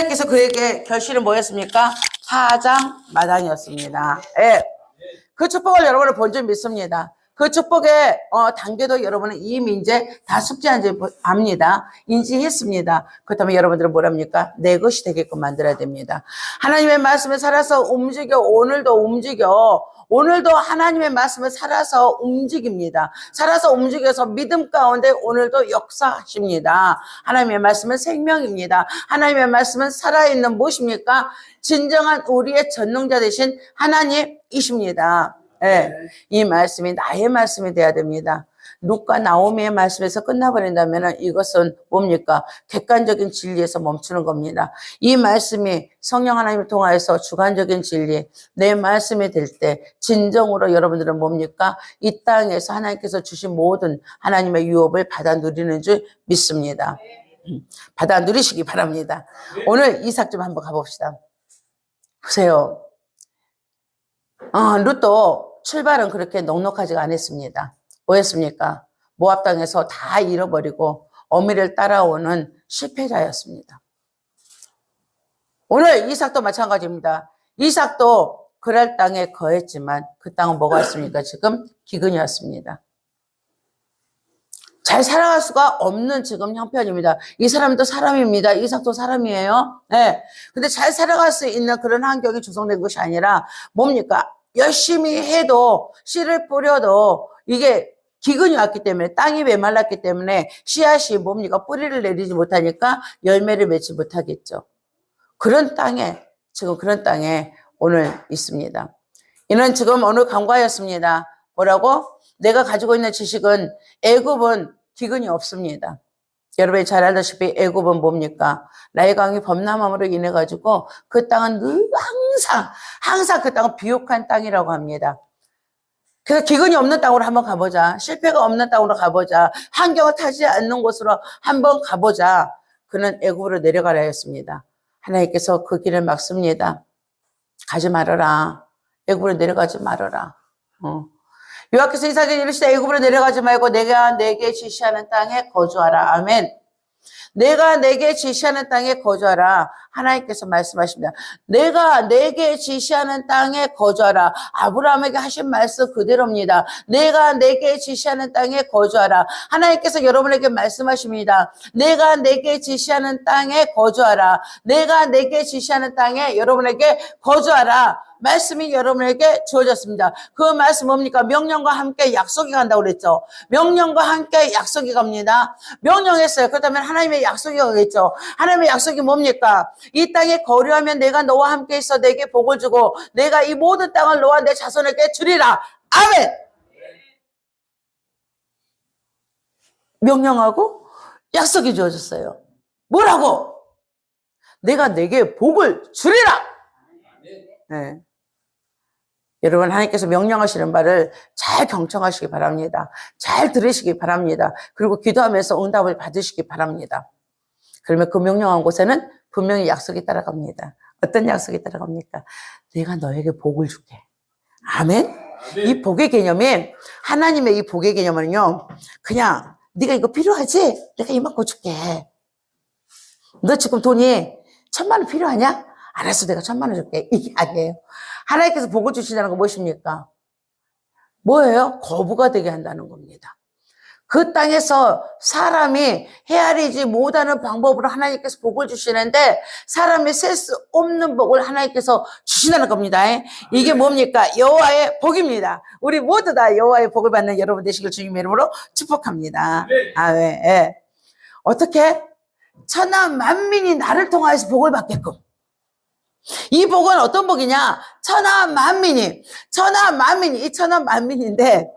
하나님께서 그에게 결실은 뭐였습니까? 사장 마당이었습니다. 예. 그 축복을 여러분은 본줄 믿습니다. 그 축복의 어, 단계도 여러분은 이미 이제 다 숙지한 줄 압니다. 인지했습니다. 그렇다면 여러분들은 뭐랍니까? 내 것이 되게끔 만들어야 됩니다. 하나님의 말씀을 살아서 움직여 오늘도 움직여 오늘도 하나님의 말씀을 살아서 움직입니다. 살아서 움직여서 믿음 가운데 오늘도 역사하십니다. 하나님의 말씀은 생명입니다. 하나님의 말씀은 살아있는 무엇입니까? 진정한 우리의 전능자 되신 하나님이십니다. 예, 이 말씀이 나의 말씀이 돼야 됩니다. 룩과 나오미의 말씀에서 끝나버린다면 이것은 뭡니까? 객관적인 진리에서 멈추는 겁니다. 이 말씀이 성령 하나님을 통하여서 주관적인 진리, 내 말씀이 될 때 진정으로 여러분들은 뭡니까? 이 땅에서 하나님께서 주신 모든 하나님의 유업을 받아 누리는 줄 믿습니다. 음, 받아 누리시기 바랍니다. 오늘 이삭 좀 한번 가봅시다. 보세요. 아, 룻도 출발은 그렇게 넉넉하지가 않았습니다. 뭐였습니까? 모압 땅에서 다 잃어버리고 어미를 따라오는 실패자였습니다. 오늘 이삭도 마찬가지입니다. 이삭도 그랄 땅에 거했지만 그 땅은 뭐가 있습니까? 지금 기근이었습니다. 잘 살아갈 수가 없는 지금 형편입니다. 이 사람도 사람입니다. 이삭도 사람이에요. 네. 근데 잘 살아갈 수 있는 그런 환경이 조성된 것이 아니라 뭡니까? 열심히 해도 씨를 뿌려도 이게 기근이 왔기 때문에 땅이 메말랐기 때문에 씨앗이 뭡니까? 뿌리를 내리지 못하니까 열매를 맺지 못하겠죠. 그런 땅에 지금 그런 땅에 오늘 있습니다. 이는 지금 오늘 강과였습니다. 뭐라고? 내가 가지고 있는 지식은 애굽은 기근이 없습니다. 여러분이 잘 알다시피 애굽은 뭡니까? 라이강이 범람함으로 인해 가지고 그 땅은 늘 항상 항상 그 땅은 비옥한 땅이라고 합니다. 그래서 기근이 없는 땅으로 한번 가보자. 실패가 없는 땅으로 가보자. 환경을 타지 않는 곳으로 한번 가보자. 그는 애굽으로 내려가라 했습니다. 하나님께서 그 길을 막습니다. 가지 말아라. 애굽으로 내려가지 말아라. 어. 요하께서 이삭에게 이르시되 애굽으로 내려가지 말고 내가 내게 지시하는 땅에 거주하라. 아멘. 내가 내게 지시하는 땅에 거주하라. 하나님께서 말씀하십니다. 내가 내게 지시하는 땅에 거주하라. 아브라함에게 하신 말씀 그대로입니다. 내가 내게 지시하는 땅에 거주하라. 하나님께서 여러분에게 말씀하십니다. 내가 내게 지시하는 땅에 거주하라. 내가 내게 지시하는 땅에 여러분에게 거주하라. 말씀이 여러분에게 주어졌습니다. 그 말씀 뭡니까? 명령과 함께 약속이 간다고 그랬죠. 명령과 함께 약속이 갑니다. 명령했어요. 그렇다면 하나님의 약속이 가겠죠. 하나님의 약속이 뭡니까? 이 땅에 거류하면 내가 너와 함께 있어 내게 복을 주고 내가 이 모든 땅을 너와 내 자손에게 주리라. 아멘! 명령하고 약속이 주어졌어요. 뭐라고? 내가 내게 복을 주리라! 네. 여러분 하나님께서 명령하시는 바를 잘 경청하시기 바랍니다. 잘 들으시기 바랍니다. 그리고 기도하면서 응답을 받으시기 바랍니다. 그러면 그 명령한 곳에는 분명히 약속이 따라갑니다. 어떤 약속이 따라갑니까? 내가 너에게 복을 줄게. 아멘? 이 복의 개념이 하나님의 이 복의 개념은요. 그냥 네가 이거 필요하지? 내가 이만큼 줄게. 너 지금 돈이 천만 원 필요하냐? 알았어, 내가 천만 원 줄게. 이게 아니에요. 하나님께서 복을 주신다는 건 무엇입니까? 뭐예요? 거부가 되게 한다는 겁니다. 그 땅에서 사람이 헤아리지 못하는 방법으로 하나님께서 복을 주시는데 사람이 셀 수 없는 복을 하나님께서 주신다는 겁니다. 이게 뭡니까? 여호와의 복입니다. 우리 모두 다 여호와의 복을 받는 여러분 되시길 주님의 이름으로 축복합니다. 아, 왜? 예. 어떻게? 천하 만민이 나를 통하여서 복을 받게끔. 이 복은 어떤 복이냐? 천하 만민이, 천하 만민이, 이 천하 만민인데,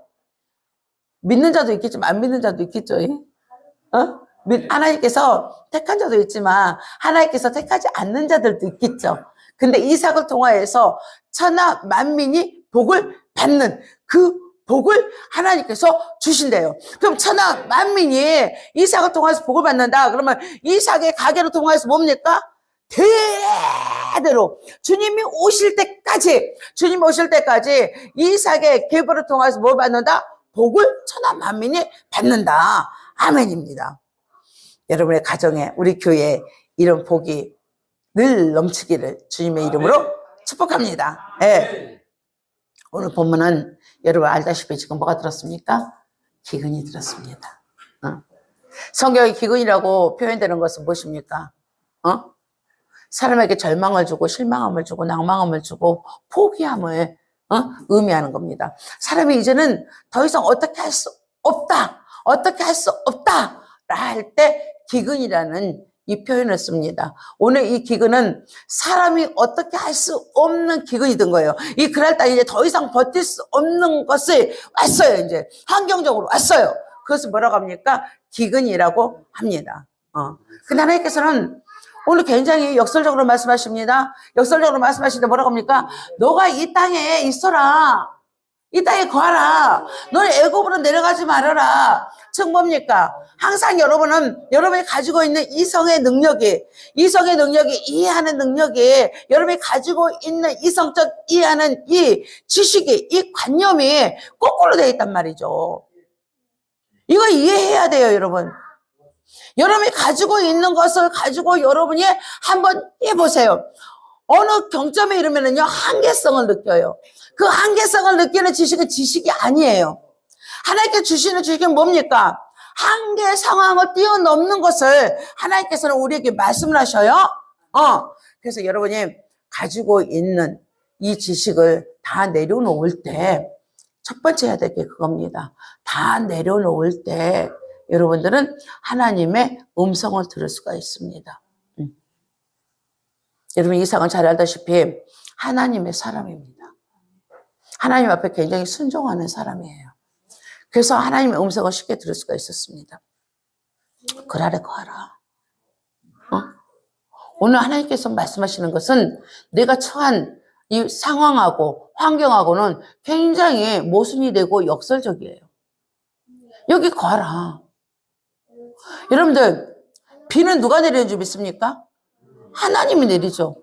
믿는 자도 있겠지만, 안 믿는 자도 있겠죠. 어? 믿- 하나님께서 택한 자도 있지만, 하나님께서 택하지 않는 자들도 있겠죠. 근데 이삭을 통하여서 천하 만민이 복을 받는 그 복을 하나님께서 주신대요. 그럼 천하 만민이 이삭을 통해서 복을 받는다. 그러면 이삭의 가게를 통해서 뭡니까? 대대로 주님이 오실 때까지 주님 오실 때까지 이삭의 계보를 통해서 뭘 받는다? 복을 천하 만민이 받는다. 아멘입니다. 여러분의 가정에 우리 교회에 이런 복이 늘 넘치기를 주님의 이름으로 축복합니다. 예. 오늘 본문은 여러분 알다시피 지금 뭐가 들었습니까? 기근이 들었습니다. 어? 성경의 기근이라고 표현되는 것은 무엇입니까? 어? 사람에게 절망을 주고 실망함을 주고 낭망함을 주고 포기함을 어? 의미하는 겁니다. 사람이 이제는 더 이상 어떻게 할 수 없다, 어떻게 할 수 없다, 할 때 기근이라는 이 표현을 씁니다. 오늘 이 기근은 사람이 어떻게 할 수 없는 기근이 든 거예요. 이 그날 딱 이제 더 이상 버틸 수 없는 것을 왔어요. 이제 환경적으로 왔어요. 그것을 뭐라고 합니까? 기근이라고 합니다. 어. 근데 하나님께서는 오늘 굉장히 역설적으로 말씀하십니다. 역설적으로 말씀하시는데 뭐라고 합니까? 너가 이 땅에 있어라. 이 땅에 거하라. 너는 애굽으로 내려가지 말아라. 즉 뭡니까? 항상 여러분은 여러분이 가지고 있는 이성의 능력이 이성의 능력이 이해하는 능력이 여러분이 가지고 있는 이성적 이해하는 이 지식이 이 관념이 거꾸로 되어 있단 말이죠. 이거 이해해야 돼요, 여러분. 여러분이 가지고 있는 것을 가지고 여러분이 한번 해보세요. 어느 경점에 이르면은요, 한계성을 느껴요. 그 한계성을 느끼는 지식은 지식이 아니에요. 하나님께 주시는 지식은 뭡니까? 한계 상황을 뛰어넘는 것을 하나님께서는 우리에게 말씀을 하셔요. 어. 그래서 여러분이 가지고 있는 이 지식을 다 내려놓을 때, 첫 번째 해야 될 게 그겁니다. 다 내려놓을 때, 여러분들은 하나님의 음성을 들을 수가 있습니다. 음. 여러분 이상은 잘 알다시피 하나님의 사람입니다. 하나님 앞에 굉장히 순종하는 사람이에요. 그래서 하나님의 음성을 쉽게 들을 수가 있었습니다. 그 아래 거하라. 어? 오늘 하나님께서 말씀하시는 것은 내가 처한 이 상황하고 환경하고는 굉장히 모순이 되고 역설적이에요. 여기 거하라. 여러분들, 비는 누가 내리는 줄 믿습니까? 하나님이 내리죠.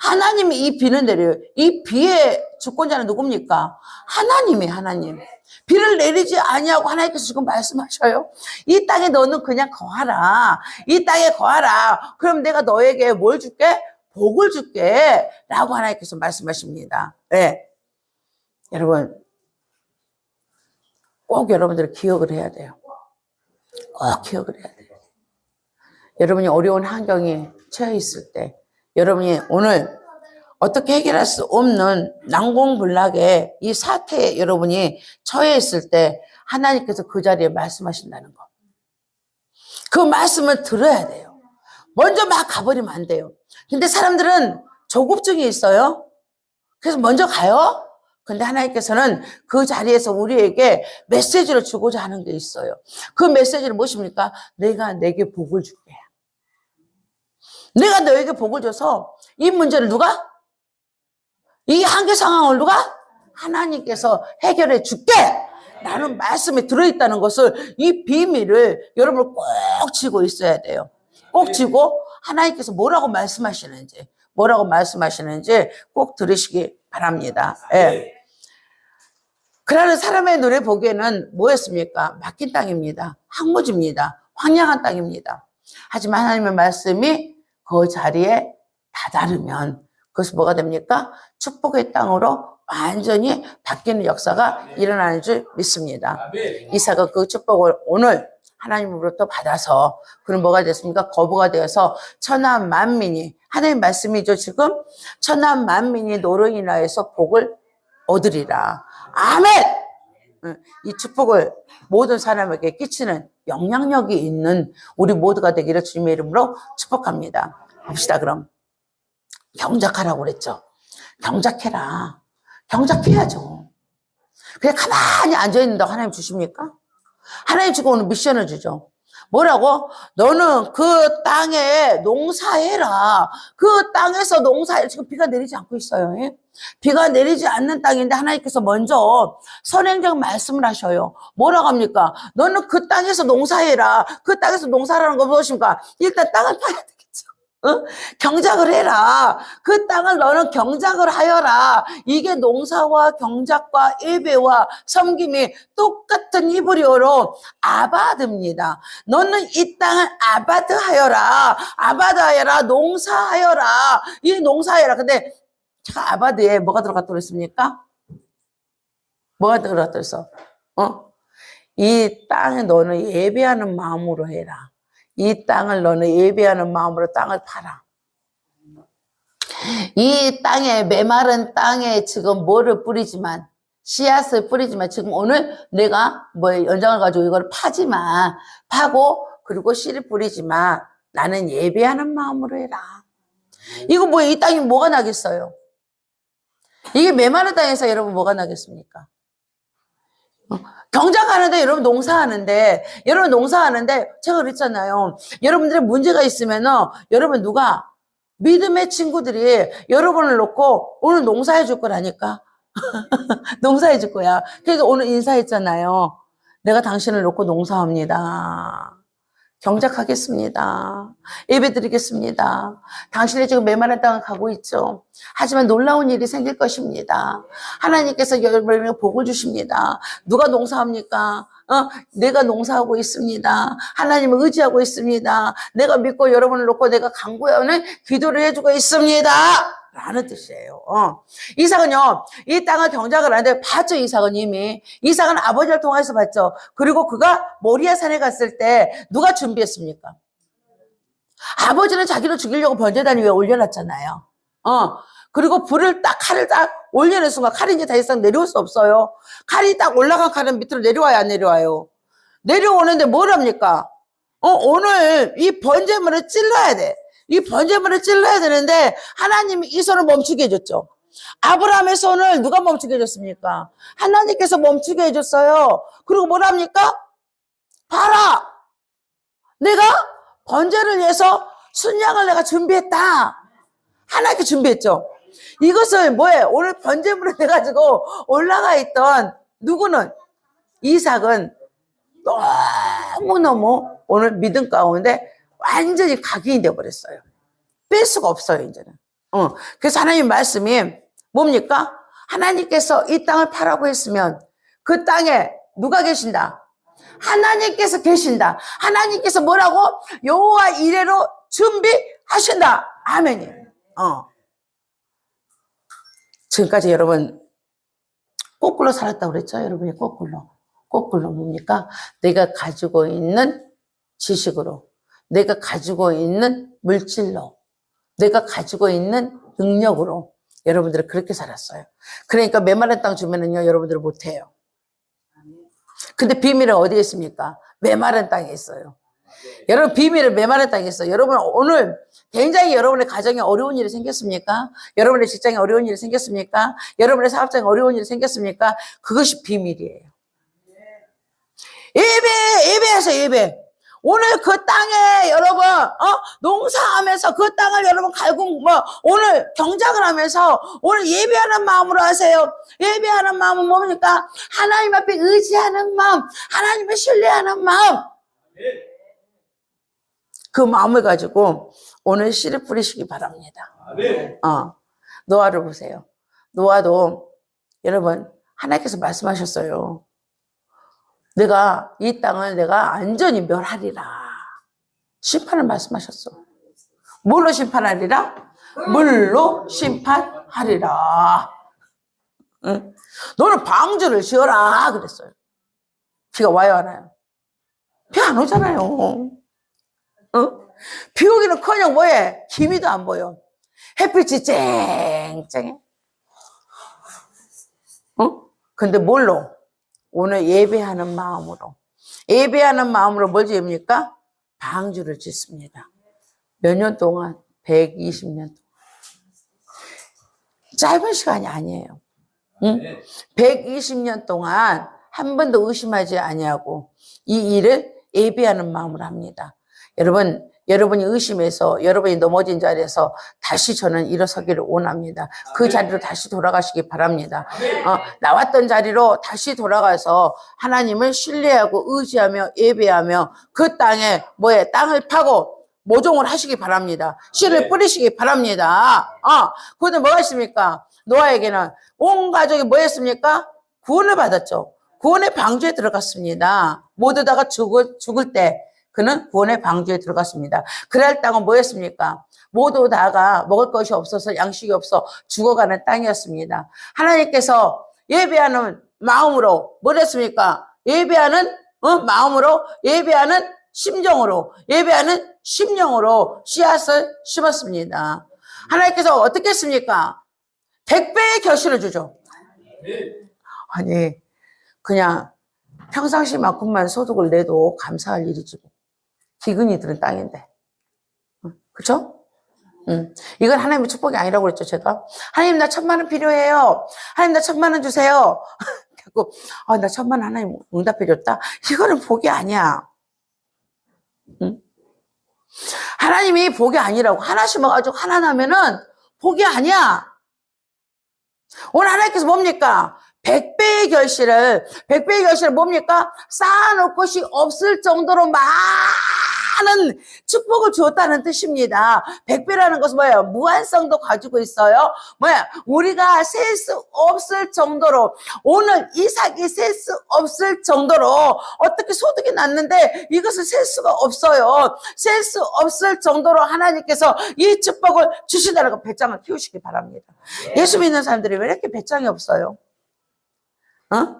하나님이 이 비는 내려요. 이 비의 주권자는 누굽니까? 하나님이 하나님. 비를 내리지 아니하고 하나님께서 지금 말씀하셔요. 이 땅에 너는 그냥 거하라. 이 땅에 거하라. 그럼 내가 너에게 뭘 줄게? 복을 줄게. 라고 하나님께서 말씀하십니다. 네. 여러분, 꼭 여러분들 기억을 해야 돼요. 꼭 기억을 해야 돼요. 여러분이 어려운 환경에 처해 있을 때, 여러분이 오늘 어떻게 해결할 수 없는 난공불락의 이 사태에 여러분이 처해 있을 때, 하나님께서 그 자리에 말씀하신다는 거. 그 말씀을 들어야 돼요. 먼저 막 가버리면 안 돼요. 근데 사람들은 조급증이 있어요. 그래서 먼저 가요. 근데 하나님께서는 그 자리에서 우리에게 메시지를 주고자 하는 게 있어요. 그 메시지는 무엇입니까? 내가 내게 복을 줄게. 내가 너에게 복을 줘서 이 문제를 누가? 이 한계 상황을 누가? 하나님께서 해결해 줄게. 라는 말씀이 들어있다는 것을 이 비밀을 여러분 꼭 쥐고 있어야 돼요. 꼭 쥐고 하나님께서 뭐라고 말씀하시는지 뭐라고 말씀하시는지 꼭 들으시기 바랍니다. 예. 그러는 사람의 눈에 보기에는 뭐였습니까? 막힌 땅입니다. 항무지입니다. 황량한 땅입니다. 하지만 하나님의 말씀이 그 자리에 다다르면 그것이 뭐가 됩니까? 축복의 땅으로 완전히 바뀌는 역사가 일어나는 줄 믿습니다. 이사가 그 축복을 오늘 하나님으로부터 받아서 그는 뭐가 됐습니까? 거부가 되어서 천하 만민이 하나님 말씀이죠 지금 천하 만민이 노로 인하여서 복을 얻으리라. 아멘. 응, 이 축복을 모든 사람에게 끼치는 영향력이 있는 우리 모두가 되기를 주님의 이름으로 축복합니다. 봅시다 그럼 경작하라고 그랬죠. 경작해라. 경작해야죠. 그냥 가만히 앉아 있는다고 하나님 주십니까? 하나님 지금 오늘 미션을 주죠. 뭐라고? 너는 그 땅에 농사해라. 그 땅에서 농사해. 지금 비가 내리지 않고 있어요. 예? 비가 내리지 않는 땅인데 하나님께서 먼저 선행적 말씀을 하셔요. 뭐라고 합니까? 너는 그 땅에서 농사해라. 그 땅에서 농사라는 건 무엇입니까? 일단 땅을 파야 되겠죠. 어? 경작을 해라. 그 땅을 너는 경작을 하여라. 이게 농사와 경작과 예배와 섬김이 똑같은 히브리어로 아바드입니다. 너는 이 땅을 아바드 하여라. 아바드 하여라. 농사하여라. 이 농사하여라. 근데 아바드에 뭐가 들어갔다고 그랬습니까? 뭐가 들어갔다고 그랬어? 어? 이 땅에 너는 예배하는 마음으로 해라. 이 땅을 너는 예배하는 마음으로 땅을 팔아. 이 땅에 메마른 땅에 지금 뭐를 뿌리지만 씨앗을 뿌리지만 지금 오늘 내가 뭐 연장을 가지고 이걸 파지만 파고 그리고 씨를 뿌리지만 나는 예배하는 마음으로 해라. 이거 뭐이 땅이 뭐가 나겠어요? 이게 메마른 땅에서 여러분 뭐가 나겠습니까? 어, 경작하는데 여러분 농사하는데 여러분 농사하는데 제가 그랬잖아요. 여러분들의 문제가 있으면은 여러분 누가 믿음의 친구들이 여러분을 놓고 오늘 농사해 줄 거라니까. 농사해 줄 거야. 그래서 오늘 인사했잖아요. 내가 당신을 놓고 농사합니다. 경작하겠습니다. 예배 드리겠습니다. 당신이 지금 메마른 땅을 가고 있죠. 하지만 놀라운 일이 생길 것입니다. 하나님께서 여러분에게 복을 주십니다. 누가 농사합니까? 어, 내가 농사하고 있습니다. 하나님을 의지하고 있습니다. 내가 믿고 여러분을 놓고 내가 강구하는 기도를 해주고 있습니다. 라는 뜻이에요. 어. 이삭은요, 이 땅을 경작을 하는데 봤죠, 이삭은 이미. 이삭은 아버지를 통해서 봤죠. 그리고 그가 모리아 산에 갔을 때 누가 준비했습니까? 아버지는 자기를 죽이려고 번제단 위에 올려놨잖아요. 어. 그리고 불을 딱, 칼을 딱 올려놓은 순간 칼이 이제 더 이상 내려올 수 없어요. 칼이 딱 올라간 칼은 밑으로 내려와야 안 내려와요. 내려오는데 뭘 합니까? 어, 오늘 이 번제물을 찔러야 돼. 이 번제물을 찔러야 되는데 하나님이 이 손을 멈추게 해줬죠. 아브라함의 손을 누가 멈추게 해줬습니까? 하나님께서 멈추게 해줬어요. 그리고 뭐랍니까? 봐라! 내가 번제를 위해서 순양을 내가 준비했다. 하나님께 준비했죠. 이것을 뭐예요? 오늘 번제물을 해가지고 올라가 있던 누구는? 이삭은 너무너무 오늘 믿음 가운데 완전히 각인이 되어버렸어요. 뺄 수가 없어요, 이제는. 어. 그래서 하나님 말씀이 뭡니까? 하나님께서 이 땅을 파라고 했으면 그 땅에 누가 계신다? 하나님께서 계신다. 하나님께서 뭐라고? 여호와 이래로 준비하신다. 아멘이에요. 어. 지금까지 여러분 거꾸로 살았다고 그랬죠? 여러분이 거꾸로. 거꾸로 뭡니까? 내가 가지고 있는 지식으로, 내가 가지고 있는 물질로, 내가 가지고 있는 능력으로 여러분들은 그렇게 살았어요. 그러니까 메마른 땅 주면은요, 여러분들은 못해요. 근데 비밀은 어디에 있습니까? 메마른 땅에 있어요. 여러분 비밀은 메마른 땅에 있어요. 여러분 오늘 굉장히 여러분의 가정에 어려운 일이 생겼습니까? 여러분의 직장에 어려운 일이 생겼습니까? 여러분의 사업장에 어려운 일이 생겼습니까? 그것이 비밀이에요. 예배, 예배에서 예배. 오늘 그 땅에 여러분, 어, 농사하면서 그 땅을 여러분 갈고, 뭐, 오늘 경작을 하면서 오늘 예배하는 마음으로 하세요. 예배하는 마음은 뭡니까? 하나님 앞에 의지하는 마음, 하나님을 신뢰하는 마음. 그 마음을 가지고 오늘 씨를 뿌리시기 바랍니다. 어, 노아를 보세요. 노아도 여러분, 하나님께서 말씀하셨어요. 내가 이 땅을 내가 안전히 멸하리라. 심판을 말씀하셨어. 뭘로 심판하리라? 물로 심판하리라. 응? 너는 방주를 지어라. 그랬어요. 비가 와요, 안 와요? 비 안 오잖아요. 어? 비 오기는 커녕 뭐해? 기미도 안 보여. 햇빛이 쨍쨍해. 어? 근데 뭘로? 오늘 예배하는 마음으로. 예배하는 마음으로 뭘 지읍니까? 방주를 짓습니다. 몇 년 동안? 120년 동안. 짧은 시간이 아니에요. 응? 120년 동안 한 번도 의심하지 아니하고 이 일을 예배하는 마음으로 합니다. 여러분, 여러분이 의심해서 여러분이 넘어진 자리에서 다시 저는 일어서기를 원합니다. 그 자리로 다시 돌아가시기 바랍니다. 어, 나왔던 자리로 다시 돌아가서 하나님을 신뢰하고 의지하며 예배하며 그 땅에 뭐에 땅을 파고 모종을 하시기 바랍니다. 씨를 뿌리시기 바랍니다. 어, 그런데 뭐가 있습니까? 노아에게는 온 가족이 뭐 했습니까? 구원을 받았죠. 구원의 방주에 들어갔습니다. 모두 다가 죽을, 죽을 때 그는 구원의 방주에 들어갔습니다. 그랄 땅은 뭐였습니까? 모두 다가 먹을 것이 없어서 양식이 없어 죽어가는 땅이었습니다. 하나님께서 예배하는 마음으로 뭘 했습니까? 예배하는 어? 마음으로 예배하는 심정으로 예배하는 심령으로 씨앗을 심었습니다. 하나님께서 어떻게 했습니까? 백배의 결실을 주죠. 아니 그냥 평상시만큼만 소득을 내도 감사할 일이지 뭐. 기근이 드는 땅인데. 응, 그쵸? 응. 이건 하나님의 축복이 아니라고 그랬죠, 제가. 하나님, 나 천만 원 필요해요. 하나님, 나 천만 원 주세요. 자꾸, 아, 나 천만 원 하나님 응답해줬다. 이거는 복이 아니야. 응? 하나님이 복이 아니라고. 하나 심어가지고 하나 나면은 복이 아니야. 오늘 하나님께서 뭡니까? 백배의 결실을, 백배의 결실을 뭡니까? 쌓아놓을 것이 없을 정도로 많은 축복을 주었다는 뜻입니다. 백배라는 것은 뭐예요? 무한성도 가지고 있어요. 뭐야? 우리가 셀 수 없을 정도로, 오늘 이삭이 셀 수 없을 정도로 어떻게 소득이 났는데 이것을 셀 수가 없어요. 셀 수 없을 정도로 하나님께서 이 축복을 주신다는 거 배짱을 키우시기 바랍니다. 예수 믿는 사람들이 왜 이렇게 배짱이 없어요? 어?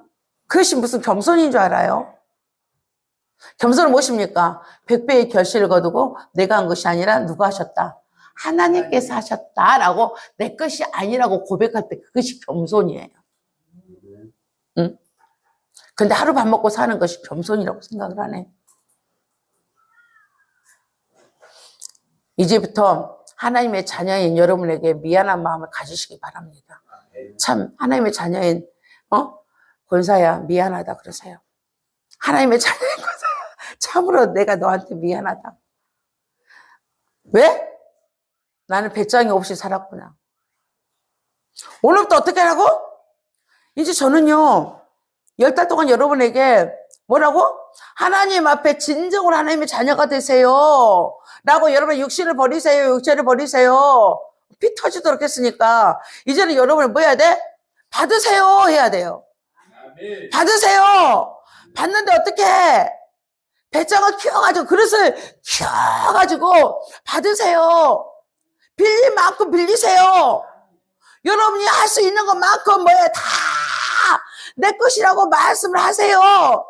그것이 무슨 겸손인 줄 알아요? 겸손은 무엇입니까? 백배의 결실을 거두고 내가 한 것이 아니라 누가 하셨다? 하나님께서 하셨다라고 내 것이 아니라고 고백할 때 그것이 겸손이에요. 응? 근데 하루 밥 먹고 사는 것이 겸손이라고 생각을 하네. 이제부터 하나님의 자녀인 여러분에게 미안한 마음을 가지시기 바랍니다. 참 하나님의 자녀인 어 권사야 미안하다 그러세요. 하나님의 자녀인 권사야 참으로 내가 너한테 미안하다. 왜? 나는 배짱이 없이 살았구나. 오늘부터 어떻게 하라고? 이제 저는요 열 달 동안 여러분에게 뭐라고? 하나님 앞에 진정으로 하나님의 자녀가 되세요. 라고 여러분 육신을 버리세요. 육체를 버리세요. 피 터지도록 했으니까 이제는 여러분은 뭐 해야 돼? 받으세요 해야 돼요. 받으세요. 받는데 어떻게 해? 배짱을 키워가지고 그릇을 키워가지고 받으세요. 빌린 만큼 빌리세요. 여러분이 할 수 있는 것만큼 뭐야 다내 것이라고 말씀을 하세요.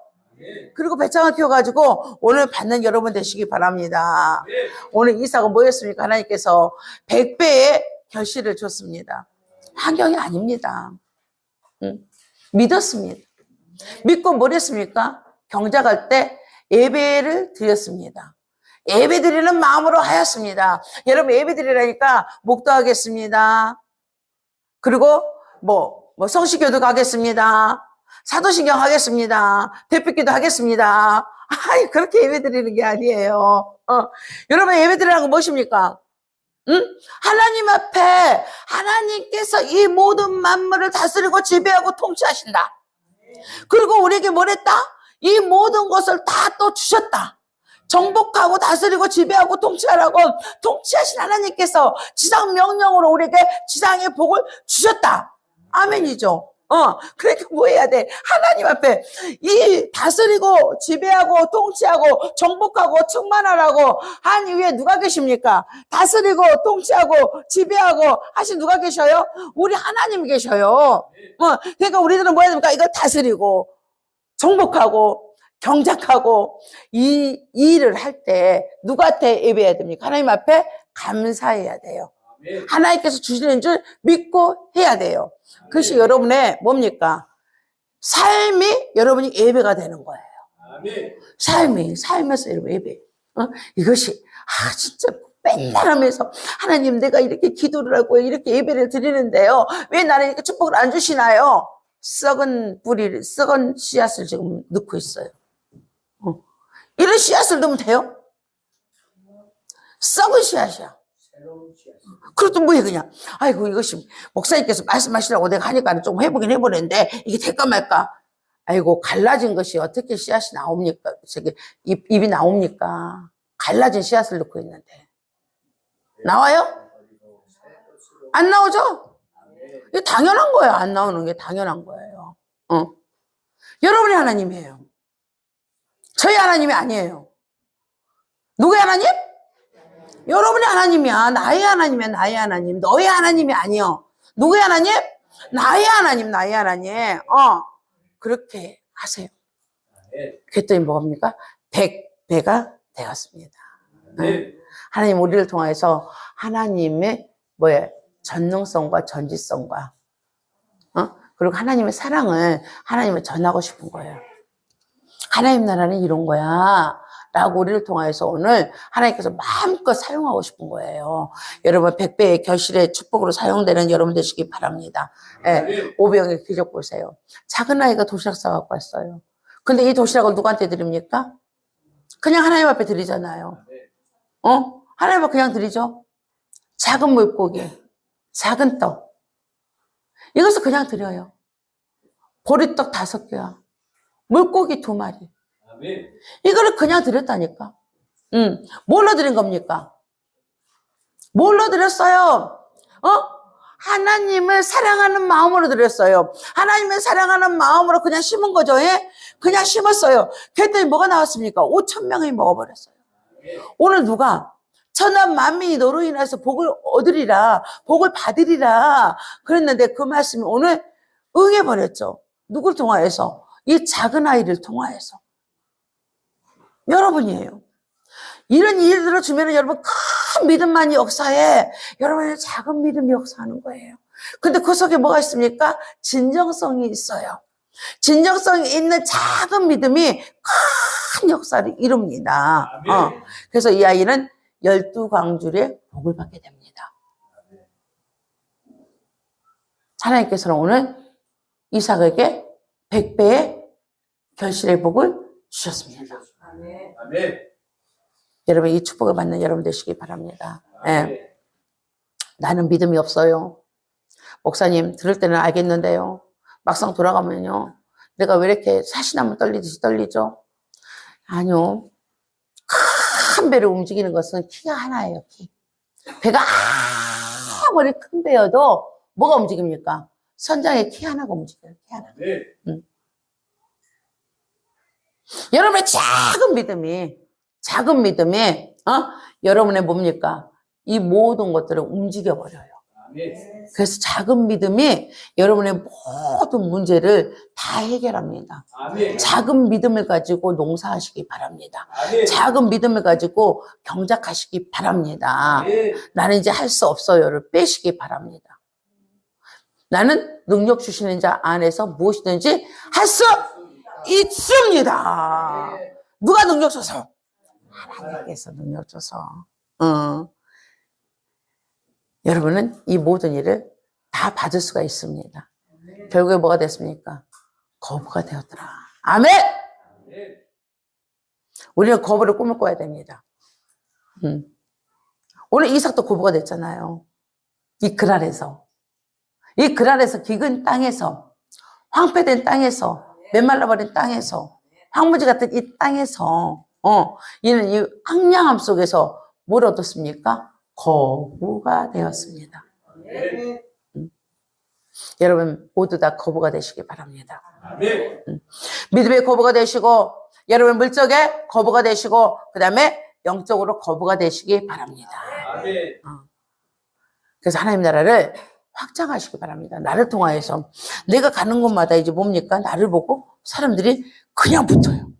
그리고 배짱을 키워가지고 오늘 받는 여러분 되시기 바랍니다. 오늘 이삭은 뭐였습니까? 하나님께서 100배의 결실을 줬습니다. 환경이 아닙니다. 응? 믿었습니다. 믿고 뭘 했습니까? 경작할 때 예배를 드렸습니다. 예배 드리는 마음으로 하였습니다. 여러분 예배 드리라니까 목도 하겠습니다. 그리고 뭐, 뭐 성시교도 가겠습니다. 사도신경 하겠습니다. 대표기도 하겠습니다. 아니 그렇게 예배 드리는 게 아니에요. 어. 여러분 예배 드리는 건 무엇입니까? 응? 하나님 앞에 하나님께서 이 모든 만물을 다스리고 지배하고 통치하신다. 그리고 우리에게 뭘 했다? 이 모든 것을 다 또 주셨다. 정복하고 다스리고 지배하고 통치하라고 통치하신 하나님께서 지상 명령으로 우리에게 지상의 복을 주셨다. 아멘이죠. 어, 그러니까 뭐 해야 돼? 하나님 앞에 이 다스리고 지배하고 통치하고 정복하고 충만하라고 한 이후에 누가 계십니까? 다스리고 통치하고 지배하고 하신 누가 계셔요? 우리 하나님 계셔요. 어, 그러니까 우리들은 뭐 해야 됩니까? 이거 다스리고 정복하고 경작하고 이, 이 일을 할 때 누구한테 예배해야 됩니까? 하나님 앞에 감사해야 돼요. 하나님께서 주시는 줄 믿고 해야 돼요. 그것이 여러분의 뭡니까? 삶이 여러분이 예배가 되는 거예요. 삶이, 삶에서 여러분 예배. 어? 이것이, 아, 진짜 맨날 하면서 하나님 내가 이렇게 기도를 하고 이렇게 예배를 드리는데요. 왜 나는 이렇게 축복을 안 주시나요? 썩은 뿌리를, 썩은 씨앗을 지금 넣고 있어요. 어. 이런 씨앗을 넣으면 돼요? 썩은 씨앗이야. 그래도 뭐해 그냥 아이고 이것이 목사님께서 말씀하시라고 내가 하니까 좀 해보긴 해보는데 이게 될까 말까 아이고 갈라진 것이 어떻게 씨앗이 나옵니까 저기 잎, 잎이 나옵니까 갈라진 씨앗을 넣고 있는데. 나와요? 안 나오죠? 당연한 거예요. 안 나오는 게 당연한 거예요. 어. 여러분이 하나님이에요. 저희 하나님이 아니에요. 누구의 하나님? 여러분이 하나님이야. 나의 하나님이야. 나의 하나님. 너의 하나님이 아니요. 누구의 하나님? 나의 하나님. 나의 하나님. 어. 그렇게 하세요. 그랬더니 뭐합니까? 백 배가 되었습니다. 네. 하나님 우리를 통해서 하나님의 뭐야 전능성과 전지성과 어? 그리고 하나님의 사랑을 하나님을 전하고 싶은 거예요. 하나님 나라는 이런 거야. 라고 우리를 통해서 오늘 하나님께서 마음껏 사용하고 싶은 거예요. 여러분, 백배의 결실의 축복으로 사용되는 여러분 되시기 바랍니다. 예, 네. 오병의 기적 보세요. 작은 아이가 도시락 싸갖고 왔어요. 근데 이 도시락을 누구한테 드립니까? 그냥 하나님 앞에 드리잖아요. 어? 하나님 앞에 그냥 드리죠. 작은 물고기, 작은 떡. 이것을 그냥 드려요. 보리떡 다섯 개야. 물고기 두 마리. 이거를 그냥 드렸다니까. 응. 뭘로 드린 겁니까? 뭘로 드렸어요? 어? 하나님을 사랑하는 마음으로 드렸어요. 하나님을 사랑하는 마음으로 그냥 심은 거죠. 예? 그냥 심었어요. 그랬더니 뭐가 나왔습니까? 5천 명이 먹어버렸어요. 오늘 누가 천한 만민이 너로 인해서 복을 얻으리라, 복을 받으리라 그랬는데 그 말씀이 오늘 응해버렸죠. 누굴 통하여서? 이 작은 아이를 통하여서. 여러분이에요. 이런 일들을 주면 여러분 큰 믿음만이 역사해. 여러분의 작은 믿음이 역사하는 거예요. 근데 그 속에 뭐가 있습니까? 진정성이 있어요. 진정성이 있는 작은 믿음이 큰 역사를 이룹니다. 어. 그래서 이 아이는 열두 광줄의 복을 받게 됩니다. 하나님께서는 오늘 이삭에게 백배의 결실의 복을 주셨습니다. 아멘. 여러분 이 축복을 받는 여러분 되시기 바랍니다. 예. 아멘. 나는 믿음이 없어요. 목사님 들을 때는 알겠는데요. 막상 돌아가면요. 내가 왜 이렇게 사시나무 떨리듯이 떨리죠? 아니요. 큰 배를 움직이는 것은 키가 하나예요. 키. 배가 아무리 큰 배여도 뭐가 움직입니까? 선장의 키 하나가 움직여요. 키 하나. 아멘. 여러분의 작은 믿음이, 작은 믿음이, 어? 여러분의 뭡니까? 이 모든 것들을 움직여버려요. 그래서 작은 믿음이 여러분의 모든 문제를 다 해결합니다. 작은 믿음을 가지고 농사하시기 바랍니다. 작은 믿음을 가지고 경작하시기 바랍니다. 나는 이제 할 수 없어요를 빼시기 바랍니다. 나는 능력 주시는 자 안에서 무엇이든지 할 수 있습니다. 누가 능력 줘서? 하나님께서 능력 줘서. 어. 여러분은 이 모든 일을 다 받을 수가 있습니다. 결국에 뭐가 됐습니까? 거부가 되었더라. 아멘! 우리는 거부를 꿈을 꿔야 됩니다. 음. 오늘 이삭도 거부가 됐잖아요. 이 그랄에서. 이 그랄에서 기근 땅에서, 황폐된 땅에서, 메말라버린 땅에서, 황무지 같은 이 땅에서, 어, 이는 이 황량함 속에서 뭘 얻었습니까? 거부가 되었습니다. 아멘. 여러분 모두 다 거부가 되시기 바랍니다. 아멘. 믿음의 거부가 되시고, 여러분 물적의 거부가 되시고, 그 다음에 영적으로 거부가 되시기 바랍니다. 아멘. 그래서 하나님 나라를 확장하시기 바랍니다. 나를 통하여서. 내가 가는 곳마다 이제 뭡니까? 나를 보고 사람들이 그냥 붙어요.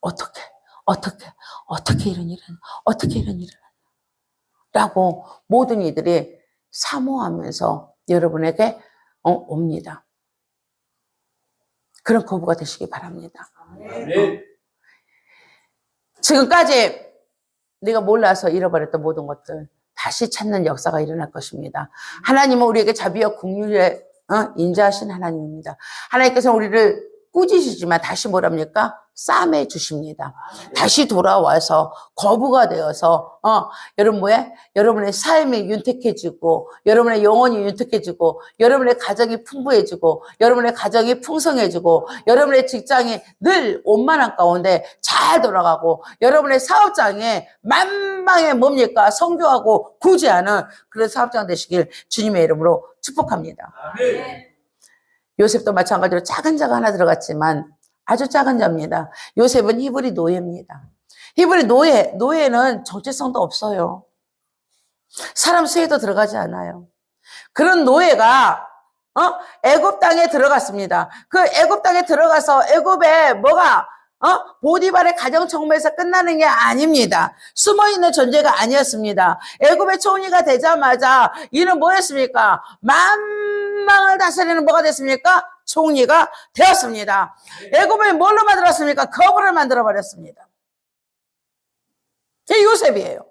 어떻게, 어떻게, 어떻게 이런 일은, 어떻게 이런 일을. 라고 모든 이들이 사모하면서 여러분에게 어, 옵니다. 그런 거부가 되시기 바랍니다. 지금까지 네가 몰라서 잃어버렸던 모든 것들 다시 찾는 역사가 일어날 것입니다. 하나님은 우리에게 자비와 국률에 어, 인자하신 하나님입니다. 하나님께서 우리를 꾸짖으시지만 다시 뭐랍니까? 싸매 주십니다. 다시 돌아와서 거부가 되어서 어 여러분 뭐에 여러분의 삶이 윤택해지고 여러분의 영혼이 윤택해지고 여러분의 가정이 풍부해지고 여러분의 가정이 풍성해지고 여러분의 직장이 늘 원만한 가운데 잘 돌아가고 여러분의 사업장에 만방에 뭡니까 성교하고 구제하는 그런 사업장 되시길 주님의 이름으로 축복합니다. 아멘. 요셉도 마찬가지로 작은 자가 하나 들어갔지만 아주 작은 자입니다. 요셉은 히브리 노예입니다. 히브리 노예, 노예는 정체성도 없어요. 사람 수에도 들어가지 않아요. 그런 노예가 어? 애굽 땅에 들어갔습니다. 그 애굽 땅에 들어가서 애굽에 뭐가 어? 보디발의 가정 정부에서 끝나는 게 아닙니다. 숨어 있는 존재가 아니었습니다. 애굽의 총리가 되자마자 이는 뭐였습니까? 만 방을 다스리는 뭐가 됐습니까? 총리가 되었습니다. 애굽을 뭘로 만들었습니까? 거부를 만들어 버렸습니다. 이 요셉이에요.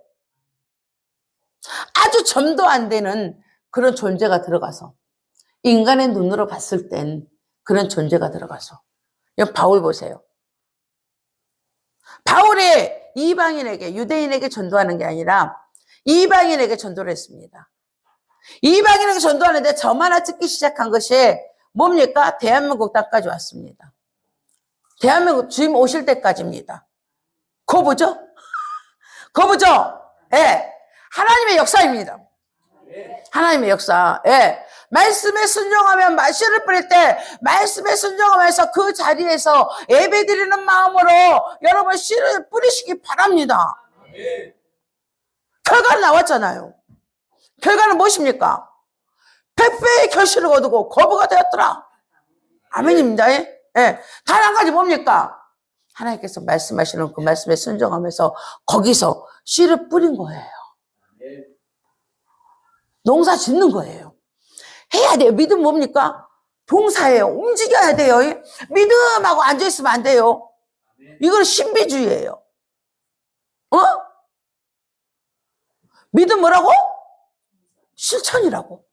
아주 점도 안 되는 그런 존재가 들어가서 인간의 눈으로 봤을 땐 그런 존재가 들어가서 여기 바울 보세요. 바울이 이방인에게 유대인에게 전도하는 게 아니라 이방인에게 전도를 했습니다. 이방인에게 전도하는데 점 하나 찍기 시작한 것이 뭡니까? 대한민국 땅까지 왔습니다. 대한민국 주임 오실 때까지입니다. 거부죠? 거부죠? 예. 하나님의 역사입니다. 하나님의 역사. 예. 말씀에 순종하면 마- 씨를 뿌릴 때 말씀에 순종하면서 그 자리에서 예배드리는 마음으로 여러분 씨를 뿌리시기 바랍니다. 결과는 나왔잖아요. 결과는 무엇입니까? 백배의 결실을 거두고 거부가 되었더라. 아멘입니다. 예. 예. 단한 가지 뭡니까? 하나님께서 말씀하시는 그 말씀에 순종하면서 거기서 씨를 뿌린 거예요. 농사 짓는 거예요. 해야 돼요. 믿음 뭡니까? 동사예요. 움직여야 돼요. 믿음하고 앉아있으면 안 돼요. 이건 신비주의예요. 어? 믿음 뭐라고? 실천이라고.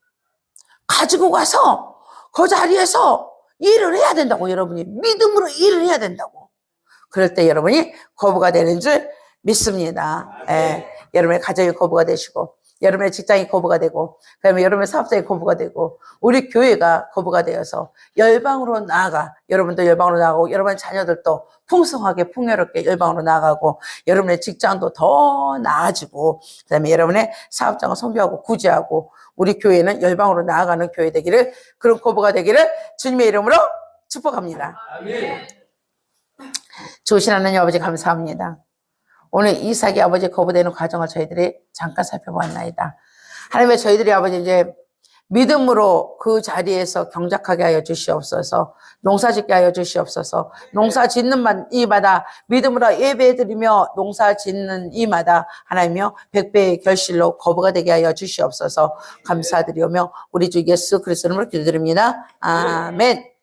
가지고 가서 그 자리에서 일을 해야 된다고 여러분이 믿음으로 일을 해야 된다고. 그럴 때 여러분이 거부가 되는 줄 믿습니다. 예. 여러분의 가정이 거부가 되시고 여러분의 직장이 거부가 되고 그다음에 여러분의 사업장이 거부가 되고 우리 교회가 거부가 되어서 열방으로 나아가 여러분도 열방으로 나가고 여러분의 자녀들도 풍성하게 풍요롭게 열방으로 나가고 여러분의 직장도 더 나아지고 그다음에 여러분의 사업장을 성교하고 구제하고 우리 교회는 열방으로 나아가는 교회 되기를 그런 거부가 되기를 주님의 이름으로 축복합니다. 아멘. 좋으신 하나님 아버지 감사합니다. 오늘 이삭이 아버지 거부되는 과정을 저희들이 잠깐 살펴보았나이다. 하나님의 저희들이 아버지 이제 믿음으로 그 자리에서 경작하게 하여 주시옵소서. 농사 짓게 하여 주시옵소서. 농사 짓는 만- 이마다 믿음으로 예배 드리며 농사 짓는 이마다 하나님이여 백배의 결실로 거부가 되게 하여 주시옵소서. 감사드리오며 우리 주 예수 그리스도로 기도드립니다. 아멘.